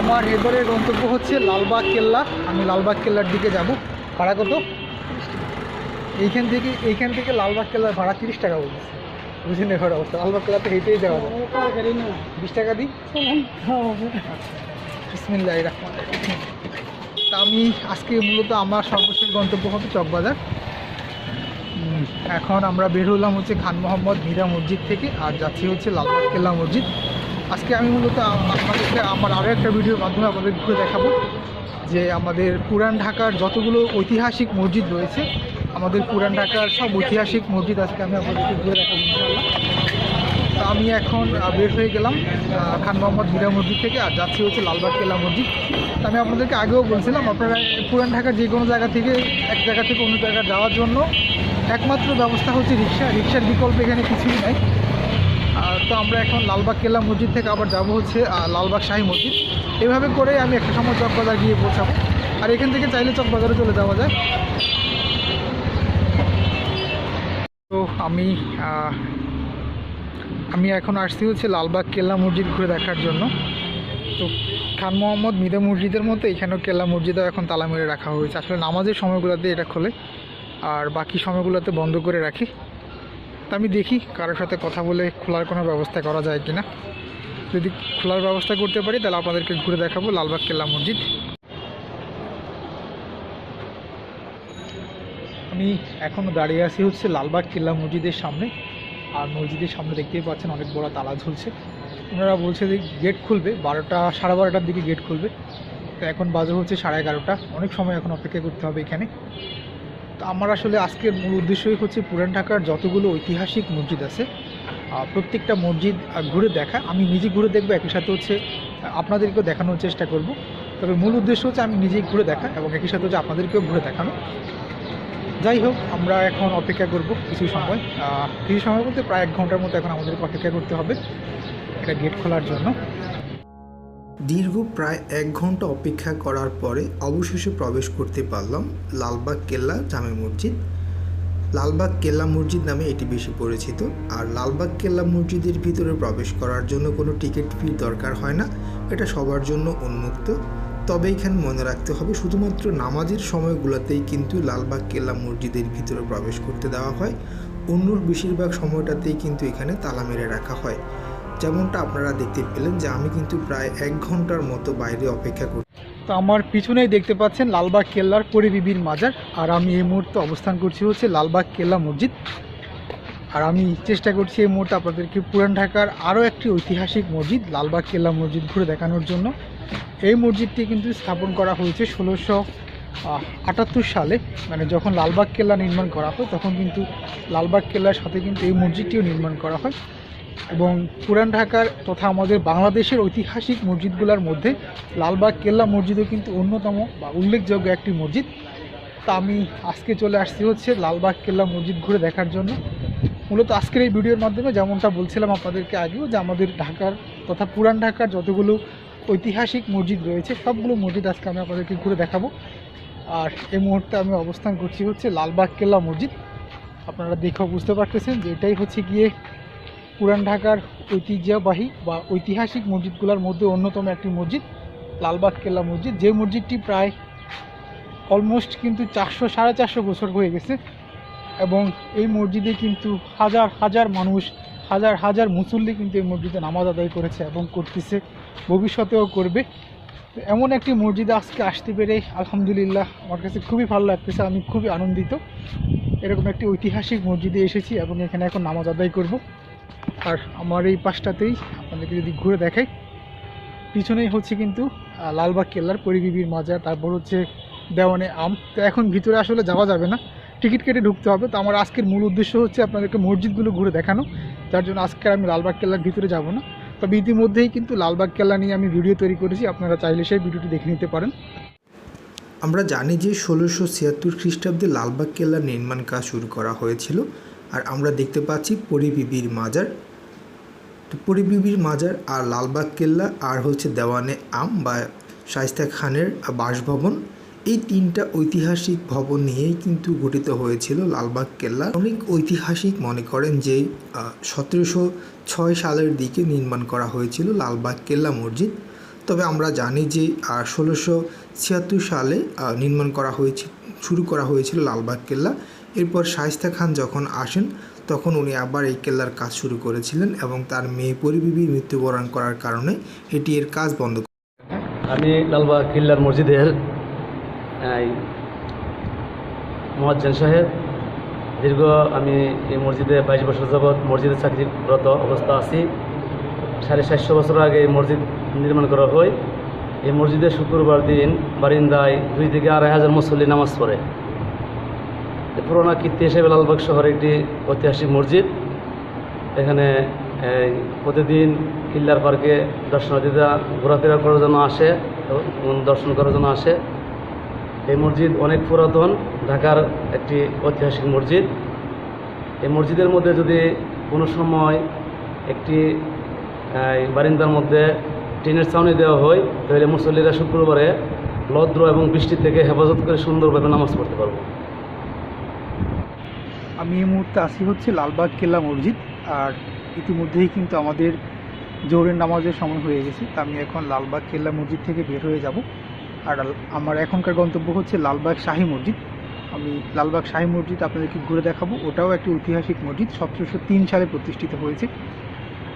আমার এবারের গন্তব্য হচ্ছে লালবাগ কেল্লা আমি লালবাগ কেল্লার দিকে যাব। ভাড়া কত? এইখান থেকে এইখান থেকে লালবাগ কেল্লার ভাড়া তিরিশ টাকা বলতেছে। বুঝেন এবার অবস্থা। লালবাগ কেল্লাতে হেঁটেই যাওয়া বিশ টাকা দিই? তা আমি আজকে মূলত আমার সর্বশেষ গন্তব্য হবে চকবাজার। এখন আমরা বের হলাম হচ্ছে খান মোহাম্মদ মীরা মসজিদ থেকে, আর যাচ্ছি হচ্ছে লালবাগ কেল্লা মসজিদ। আজকে আমি মূলত আপনাদেরকে আমার আরও একটা ভিডিওর মাধ্যমে আপনাদের ঘুরে দেখাবো যে আমাদের পুরান ঢাকার যতগুলো ঐতিহাসিক মসজিদ রয়েছে, আমাদের পুরান ঢাকার সব ঐতিহাসিক মসজিদ আজকে আমি আপনাদেরকে ঘুরে দেখাবো তো আমি এখন বের হয়ে গেলাম খান মোহাম্মদ মীরা মসজিদ থেকে, আর যাচ্ছি হচ্ছে লালবাগ কেলা মসজিদ। তো আমি আপনাদেরকে আগেও বলছিলাম, আপনারা পুরান ঢাকার যে কোনো জায়গা থেকে, এক জায়গা থেকে অন্য জায়গায় যাওয়ার জন্য একমাত্র ব্যবস্থা হচ্ছে রিক্সা। রিক্সার বিকল্প এখানে কিছুই নাই। তো আমরা এখন লালবাগ কেল্লা মসজিদ থেকে আবার যাব হচ্ছে লালবাগ শাহী মসজিদ। এভাবে করে আমি একটা সময় চকবাজার গিয়ে পৌঁছাবো। আর এখান থেকে চাইলে চকবাজারে চলে যাওয়া যায়। তো আমি আমি এখন আসছি হচ্ছে লালবাগ কেল্লা মসজিদ ঘুরে দেখার জন্য। তো খান মোহাম্মদ মিদা মসজিদের মতো এখানেও কেল্লা মসজিদও এখন তালা মেরে রাখা হয়েছে। আসলে নামাজের সময়গুলোতে এটা খোলে, আর বাকি সময়গুলোতে বন্ধ করে রাখি। আমি দেখি কারোর সাথে কথা বলে খোলার কোনো ব্যবস্থা করা যায় কি না যদি খোলার ব্যবস্থা করতে পারি, তাহলে আপনাদেরকে ঘুরে দেখাবো লালবাগ কেল্লা মসজিদ। আমি এখনও দাঁড়িয়ে আছি হচ্ছে লালবাগ কেল্লা মসজিদের সামনে। আর মসজিদের সামনে দেখতেই পাচ্ছেন অনেক বড় তালা ঝুলছে। ওনারা বলছে যে গেট খুলবে, বারোটা, সাড়ে বারোটার দিকে গেট খুলবে। তো এখন বাজে হচ্ছে সাড়ে এগারোটা। অনেক সময় এখন অপেক্ষা করতে হবে এখানে। আমার আসলে আজকের মূল উদ্দেশ্যই হচ্ছে পুরান ঢাকার যতগুলো ঐতিহাসিক মসজিদ আছে প্রত্যেকটা মসজিদ ঘুরে দেখা। আমি নিজে ঘুরে দেখব, একই সাথে হচ্ছে আপনাদেরকেও দেখানোর চেষ্টা করব। তবে মূল উদ্দেশ্য হচ্ছে আমি নিজেই ঘুরে দেখা এবং একই সাথে হচ্ছে আপনাদেরকেও ঘুরে দেখানো। যাই হোক, আমরা এখন অপেক্ষা করব কিছু সময়। কিছু সময় বলতে প্রায় এক ঘণ্টার মতো এখন আমাদেরকে অপেক্ষা করতে হবে এটা গেট খোলার জন্য। দীর্ঘ প্রায় এক ঘণ্টা অপেক্ষা করার পরে অবশেষে প্রবেশ করতে পারলাম লালবাগ কেল্লা জামে মসজিদ। লালবাগ কেল্লা মসজিদ নামে এটি বেশি পরিচিত। আর লালবাগ কেল্লা মসজিদের ভিতরে প্রবেশ করার জন্য কোনো টিকিট ফি দরকার হয় না, এটা সবার জন্য উন্মুক্ত। তবে এখানে মনে রাখতে হবে, শুধুমাত্র নামাজের সময়গুলোতেই কিন্তু লালবাগ কেল্লা মসজিদের ভিতরে প্রবেশ করতে দেওয়া হয়। অন্য বেশিরভাগ সময়টাতেই কিন্তু এখানে তালা মেরে রাখা হয়। যেমনটা আপনারা দেখতে পেলেন যে আমি কিন্তু প্রায় এক ঘণ্টার মতো বাইরে অপেক্ষা করি তো আমার পিছনেই দেখতে পাচ্ছেন লালবাগ কেল্লার পরিবিবির মাজার। আর আমি এই মুহূর্তে অবস্থান করছি হচ্ছে লালবাগ কেল্লা মসজিদ। আর আমি চেষ্টা করছি এই মুহূর্তে আপনাদেরকে পুরান ঢাকার আরও একটি ঐতিহাসিক মসজিদ, লালবাগ কেল্লা মসজিদ ঘুরে দেখানোর জন্য। এই মসজিদটি কিন্তু স্থাপন করা হয়েছে ষোলোশো আটাত্তর সালে। মানে যখন লালবাগ কেল্লা নির্মাণ করা হয়, তখন কিন্তু লালবাগ কেল্লার সাথে কিন্তু এই মসজিদটিও নির্মাণ করা হয়। এবং পুরান ঢাকার তথা আমাদের বাংলাদেশের ঐতিহাসিক মসজিদগুলোর মধ্যে লালবাগ কেল্লা মসজিদও কিন্তু অন্যতম বা উল্লেখযোগ্য একটি মসজিদ। তা আমি আজকে চলে আসছি হচ্ছে লালবাগ কেল্লা মসজিদ ঘুরে দেখার জন্য। মূলত আজকের এই ভিডিওর মাধ্যমে যেমনটা বলছিলাম আপনাদেরকে আগেও যে আমাদের ঢাকার তথা পুরান ঢাকার যতগুলো ঐতিহাসিক মসজিদ রয়েছে, সবগুলো মসজিদ আজকে আমি আপনাদেরকে ঘুরে দেখাবো। আর এই মুহূর্তে আমি অবস্থান করছি হচ্ছে লালবাগ কেল্লা মসজিদ। আপনারা দেখেও বুঝতে পারতেছেন যে এটাই হচ্ছে গিয়ে পুরান ঢাকার ঐতিহ্যবাহী বা ঐতিহাসিক মসজিদগুলোর মধ্যে অন্যতম একটি মসজিদ লালবাগ কেল্লা মসজিদ। যে মসজিদটি প্রায় অলমোস্ট কিন্তু চারশো, সাড়ে চারশো বছর হয়ে গেছে এবং এই মসজিদে কিন্তু হাজার হাজার মানুষ, হাজার হাজার মুসল্লি কিন্তু এই মসজিদে নামাজ আদায় করেছে এবং করতেছে, ভবিষ্যতেও করবে। এমন একটি মসজিদে আজকে আসতে পেরে আলহামদুলিল্লাহ আমার কাছে খুবই ভালো লাগতেছে, আমি খুবই আনন্দিত। এরকম একটি ঐতিহাসিক মসজিদে এসেছি এবং এখানে এখন নামাজ আদায় করব। আর আমার এই পাশটাতেই আপনাদেরকে যদি ঘুরে দেখাই, পিছনেই হচ্ছে কিন্তু লালবাগ কেল্লার পরিবিবির মাজার তারপর হচ্ছে দেওয়ানে আম। তো এখন ভিতরে আসলে যাওয়া যাবে না, টিকিট কেটে ঢুকতে হবে। তো আমার আজকের মূল উদ্দেশ্য হচ্ছে আপনাদেরকে মসজিদগুলো ঘুরে দেখানো, যার জন্য আজকে আমি লালবাগ কেল্লার ভিতরে যাব না। তবে ইতিমধ্যেই কিন্তু লালবাগ কেল্লা নিয়ে আমি ভিডিও তৈরি করেছি, আপনারা চাইলে সেই ভিডিওটি দেখে নিতে পারেন। আমরা জানি যে ষোলোশো ছিয়াত্তর খ্রিস্টাব্দে লালবাগ কেল্লার নির্মাণ কাজ শুরু করা হয়েছিল, আর আমরা দেখতে পাচ্ছি পরিবিবির মাজার। পরিবিবির মাজার আর লালবাগ কেল্লা আর হচ্ছে দেওয়ানে আম বা শাইস্তা খানের বাসভবন। এই তিনটা ঐতিহাসিক ভবন নিয়েই কিন্তু গঠিত হয়েছিল লালবাগ কেল্লা। অনেক ঐতিহাসিক মনে করেন যে সতেরোশো ছয় সালের দিকে নির্মাণ করা হয়েছিল লালবাগ কেল্লা মসজিদ। তবে আমরা জানি যে ষোলোশো ছিয়াত্তর সালে নির্মাণ করা হয়েছে, শুরু করা হয়েছিল লালবাগ কেল্লা। এরপর শায়েস্তা খান যখন আসেন, তখন উনি আবার এই কেল্লার কাজ শুরু করেছিলেন এবং তার মেয়ে পরিবিবির মৃত্যুবরণ করার কারণে এটি এর কাজ বন্ধ আমি লালবাগ কিল্লার মসজিদের মোয়াজ্জেন সাহেব। দীর্ঘ আমি এই মসজিদে বাইশ বছর যাবৎ মসজিদে চাকরিরত অবস্থা আছি। সাড়ে সাতশো বছর আগে এই মসজিদ নির্মাণ করা হয়। এই মসজিদে শুক্রবার দিন বারিন্দায় দুই থেকে আড়াই হাজার মুসল্লি নামাজ পড়ে। পুরোনো কীর্তি হিসেবে লালবাগ শহরে একটি ঐতিহাসিক মসজিদ। এখানে প্রতিদিন কিল্লার পার্কে দর্শনার্থীরা ঘোরাফেরা করার জন্য আসে এবং দর্শন করার জন্য আসে। এই মসজিদ অনেক পুরাতন, ঢাকার একটি ঐতিহাসিক মসজিদ। এই মসজিদের মধ্যে যদি কোনো সময় একটি বারিন্দার মধ্যে টিনের ছাউনি দেওয়া হয়, তাহলে মুসল্লিরা শুক্রবারে লদ্র এবং বৃষ্টি থেকে হেফাজত করে সুন্দরভাবে নামাজ পড়তে পারব। আমি এই মুহূর্তে আসি হচ্ছে লালবাগ কেল্লা মসজিদ, আর ইতিমধ্যেই কিন্তু আমাদের জোহরের নামাজের সময় হয়ে গেছে। তা আমি এখন লালবাগ কেল্লা মসজিদ থেকে বের হয়ে যাব। আর আমার এখনকার গন্তব্য হচ্ছে লালবাগ শাহী মসজিদ। আমি লালবাগ শাহী মসজিদ আপনাদেরকে ঘুরে দেখাবো। ওটাও একটি ঐতিহাসিক মসজিদ, সতেরোশো তিন সালে প্রতিষ্ঠিত হয়েছে।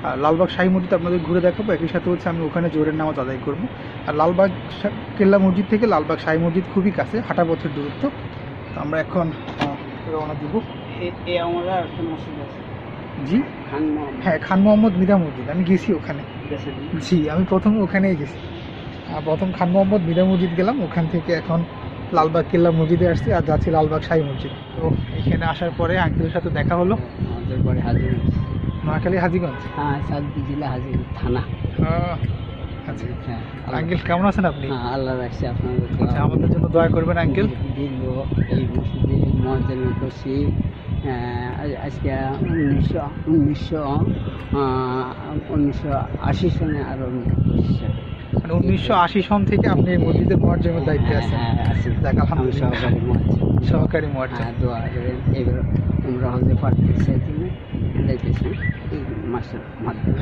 আর লালবাগ শাহী মসজিদ আপনাদের ঘুরে দেখাবো। একই সাথে হচ্ছে আমি ওখানে জোরের নামাজ আদায় করব। আর লালবাগ কেল্লা মসজিদ থেকে লালবাগ শাহী মসজিদ খুবই কাছে, হাঁটা বছর দূরত্ব। তো আমরা এখন রওনা দিব। এ আমরা একটা মসজিদ আছে জি খান মোহাম্মদ হ্যাঁ খান মোহাম্মদ মিদা মসজিদ আমি গেছি ওখানে জি আমি প্রথম ওখানেই গেছি প্রথম খান মোহাম্মদ মিদা মসজিদ গেলাম ওখান থেকে এখন লালবাগ কেল্লা মসজিদে আসছি আর যাচ্ছি লালবাগ শাহী মসজিদ তো এখানে আসার পরে আঙ্কেলের সাথে দেখা হলো আমাদের বাড়ি হাজির নোয়াখালী হাজিগঞ্জ হ্যাঁ জেলা থানা আচ্ছা হ্যাঁ আঙ্কেল কেমন আছেন আপনি হ্যাঁ আল্লাহ রাখছে আপনাদের আচ্ছা আমাদের জন্য দয়া করবেন আঙ্কেল এই মসজিদে মহাজন করছি আহ, আজ- আজকে উনিশশো উনিশশো উনিশশো আশি সনে আরও মানে উনিশশো আশি সন থেকে আপনি মসজিদের মহাজমের দায়িত্বে আছেন। হ্যাঁ আছি। আমি সহকারী মুয়াজ্জিন। সহকারী মুয়াজ্জিন। হ্যাঁ দোয়া করেন এবার তোমরা হজে পারতেছে তুমি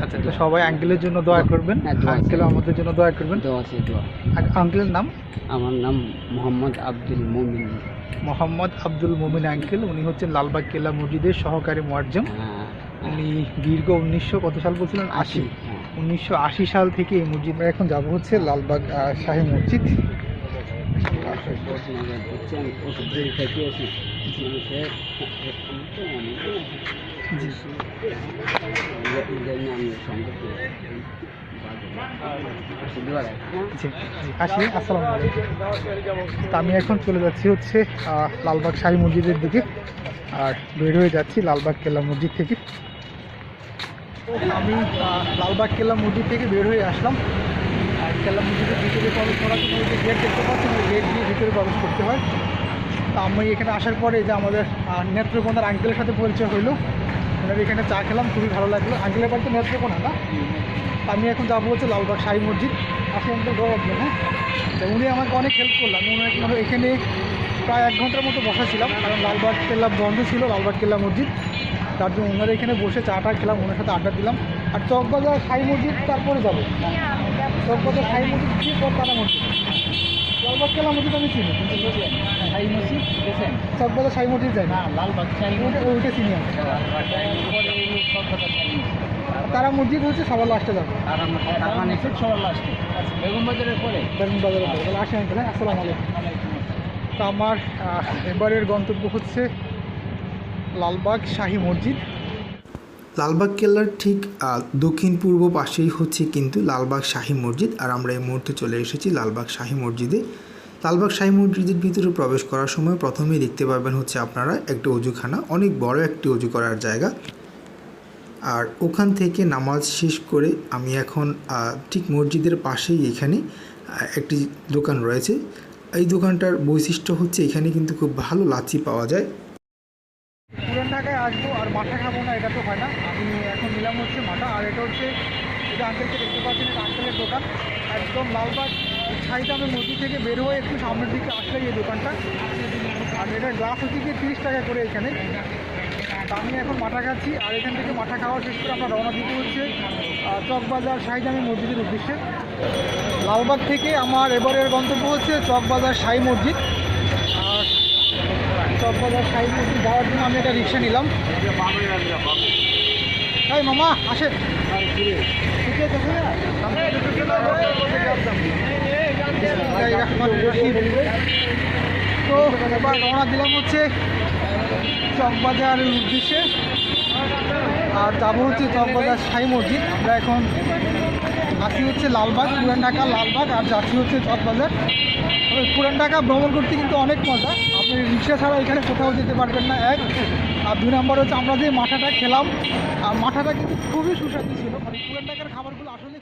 আচ্ছা তো সবাই আঙ্কেলের জন্য দয়া করবেন? হ্যাঁ, আঙ্কেল আমাদের জন্য দোয়া করবেন? দোয়া আছে দোয়া। আঙ্কেলের নাম? আমার নাম মোহাম্মদ আব্দুল মুমিন। মোহাম্মদ আব্দুল মুমিন আঙ্কেল উনি হচ্ছেন লালবাগ কেল্লা মসজিদের সহকারী মুয়াজ্জম। হ্যাঁ, উনি দীর্ঘ উনিশশো কত সাল বলছিলেন? আশি হ্যাঁ। উনিশশো আশি সাল থেকে এই মসজিদ এখন যাব হচ্ছে লালবাগ শাহী মসজিদ। জি। আসি, আসসালামু আমি এখন চলে যাচ্ছি হচ্ছে লালবাগ শাহী মসজিদের দিকে। আর বের হয়ে যাচ্ছি লালবাগ কেল্লা মসজিদ থেকে। আমি লালবাগ কেল্লা মসজিদ থেকে বের হয়ে আসলাম। আর কেল্লা মসজিদের ভিতরে প্রবেশ করার জন্য যে গেট দেখতে পাচ্ছেন ওই গেট দিয়ে ভিতরে প্রবেশ করতে হয়। তা আমি এখানে আসার পরে যে আমাদের নেত্রকোনার আঙ্কেলের সাথে পরিচয় হইল। ওনার এখানে চা খেলাম, খুবই ভালো লাগল। আঙ্কেলের বাড়িতে নেত্রকোনা না আমি এখন যাব হচ্ছে লালবাগ শাহী মসজিদ। আসলে আমাদের বড় আপনি হ্যাঁ? তো উনি আমাকে অনেক হেল্প করলাম মানে এখানে প্রায় এক ঘণ্টার মতো বসা ছিলাম কারণ লালবাগ কেল্লা বন্ধ ছিল, লালবাগ কেল্লা মসজিদ। তার জন্য ওনারা এখানে বসে চাটা খেলাম, ওনার সাথে আড্ডা দিলাম। আর চকবাজার সাই মসজিদ তারপরে যাব। চকবাজার সাই মসজিদ কি তারা মসজিদ? লালবাগ মসজিদ আমি চিনি কিন্তু শাহী মসজিদ গেছেন চকবাজার শাহী মসজিদ যাই না লালবাগ ওইটা চিনি আমি। তারা মসজিদ হচ্ছে সবার লাস্টে যাব। বেগম বাজারের পরে? আসেন তাহলে। আসসালামু আলাইকুম। তো আমার এবারের গন্তব্য হচ্ছে লালবাগ শাহী মসজিদ। লালবাগ কেল্লার ঠিক দক্ষিণ পূর্ব পাশেই হচ্ছে কিন্তু লালবাগ শাহী মসজিদ। আর আমরা এই মুহূর্তে চলে এসেছি লালবাগ শাহী মসজিদে। লালবাগ শাহী মসজিদের ভিতরে প্রবেশ করার সময় প্রথমেই দেখতে পাবেন হচ্ছে আপনারা একটা অজুখানা, অনেক বড় একটি অজু করার জায়গা। আর ওখান থেকে নামাজ শেষ করে আমি এখন ঠিক মসজিদের পাশেই এখানে একটি দোকান রয়েছে। এই দোকানটার বৈশিষ্ট্য হচ্ছে এখানে কিন্তু খুব ভালো লাচি পাওয়া যায়। পুরান ঢাকায় আসব আর খাব না, এটা তো হয় না আমি এখন নিলাম হচ্ছে মাঠা আর এটা হচ্ছে, এটা আঙ্কেলকে দেখতে পাচ্ছেন, এটা আঙ্কেলের দোকান। একদম লালবাগ ছাইদামে মসজিদ থেকে বের হয়ে একটু সামনের দিকে আসলেই এই দোকানটা। আর এটা গ্লাস হচ্ছে গিয়ে তিরিশ টাকা করে এখানে। আমি এখন মাঠা খাচ্ছি, আর এখান থেকে মাঠা খাওয়া শেষ করে আমরা রওনা দিতে হচ্ছে চকবাজার শাহিজামি মসজিদের উদ্দেশ্যে। লালবাগ থেকে আমার এবারের গন্তব্য হচ্ছে চকবাজার সাই মসজিদ। আর চকবাজার সাই মসজিদ যাওয়ার জন্য আমি একটা রিক্সা নিলাম। তাই মামা, আসেন। তো এবার রওনা দিলাম হচ্ছে চকবাজারের উদ্দেশ্যে আর যাব হচ্ছে চকবাজার সাই মসজিদ আমরা এখন আসি হচ্ছে লালবাগ পুরান ঢাকা লালবাগ আর যাচ্ছি হচ্ছে চকবাজার পুরান ঢাকা ভ্রমণ করতে কিন্তু অনেক মজা আপনি রিক্সা ছাড়া এখানে কোথাও যেতে পারবেন না এক আর দুই নম্বর হচ্ছে আমরা যে মাঠাটা খেলাম, আর মাঠাটা কিন্তু খুবই সুস্বাদু ছিল। মানে পুরান ঢাকার খাবারগুলো আসলে